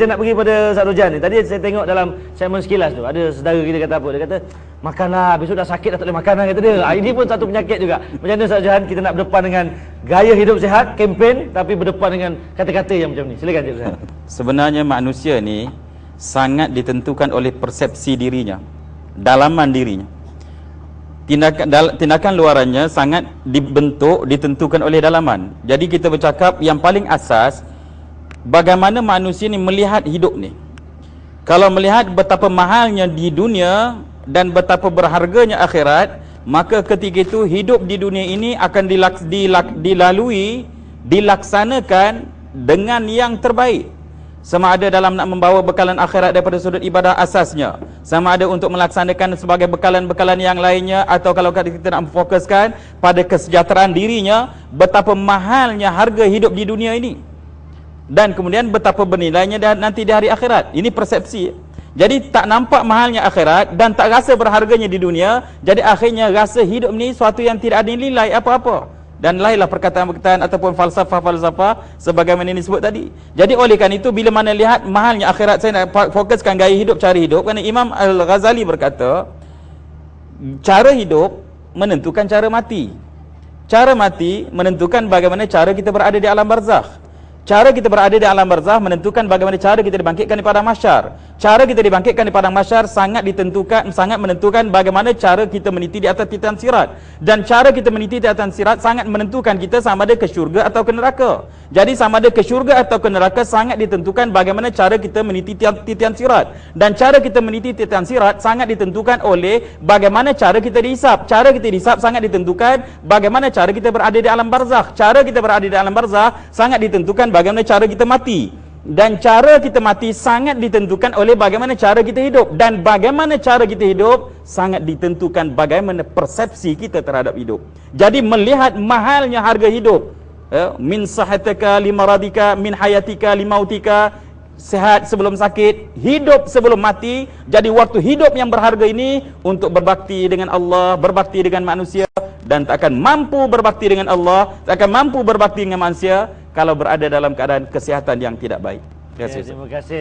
Saya nak pergi pada Ustaz Rojan ni. Tadi saya tengok dalam segmen sekilas tu. Ada saudara kita kata apa? Dia kata, makanlah. Besok dah sakit dah tak boleh makan lah kata dia. Ah, ini pun satu penyakit juga. Macam mana Ustaz Rojan kita nak berdepan dengan gaya hidup sihat, kempen tapi berdepan dengan kata-kata yang macam ni. Silakan Cik Ustaz. Sebenarnya manusia ni sangat ditentukan oleh persepsi dirinya, dalaman dirinya. Tindakan, dal- tindakan luarannya sangat dibentuk, ditentukan oleh dalaman. Jadi kita bercakap yang paling asas, bagaimana manusia ni melihat hidup ni. Kalau melihat betapa mahalnya di dunia dan betapa berharganya akhirat, maka ketika itu hidup di dunia ini akan dilaks, dilak, dilalui, dilaksanakan dengan yang terbaik. Sama ada dalam nak membawa bekalan akhirat daripada sudut ibadah asasnya. Sama ada untuk melaksanakan sebagai bekalan-bekalan yang lainnya atau kalau kita nak memfokuskan pada kesejahteraan dirinya, betapa mahalnya harga hidup di dunia ini. Dan kemudian betapa bernilainya nanti di hari akhirat. Ini persepsi. Jadi tak nampak mahalnya akhirat dan tak rasa berharganya di dunia, jadi akhirnya rasa hidup ni suatu yang tidak ada nilai apa-apa dan lainlah perkataan-perkataan ataupun falsafah-falsafah sebagaimana ini disebut tadi. Jadi oleh kerana itu bila mana lihat mahalnya akhirat saya nak fokuskan gaya hidup cari hidup kerana Imam Al-Ghazali berkata cara hidup menentukan cara mati. Cara mati menentukan bagaimana cara kita berada di alam barzakh. Cara kita berada di alam barzah menentukan bagaimana cara kita dibangkitkan di padang mahsyar. Cara kita dibangkitkan di padang mahsyar sangat ditentukan sangat menentukan bagaimana cara kita meniti di atas titian sirat. Dan cara kita meniti di atas sirat sangat menentukan kita sama ada ke syurga atau ke neraka. Jadi sama ada ke syurga atau ke neraka sangat ditentukan bagaimana cara kita meniti titian sirat. Dan cara kita meniti titian sirat sangat ditentukan oleh bagaimana cara kita dihisap. Cara kita dihisap sangat ditentukan bagaimana cara kita berada di alam barzah. Cara kita berada di alam barzah sangat ditentukan bagaimana cara kita mati dan cara kita mati sangat ditentukan oleh bagaimana cara kita hidup. Dan bagaimana cara kita hidup sangat ditentukan bagaimana persepsi kita terhadap hidup. Jadi melihat mahalnya harga hidup ya, min sahatika limaradika min hayatika limautika sehat sebelum sakit hidup sebelum mati. Jadi waktu hidup yang berharga ini untuk berbakti dengan Allah berbakti dengan manusia dan tak akan mampu berbakti dengan Allah tak akan mampu berbakti dengan manusia kalau berada dalam keadaan kesihatan yang tidak baik. Terima kasih. Ya, terima kasih.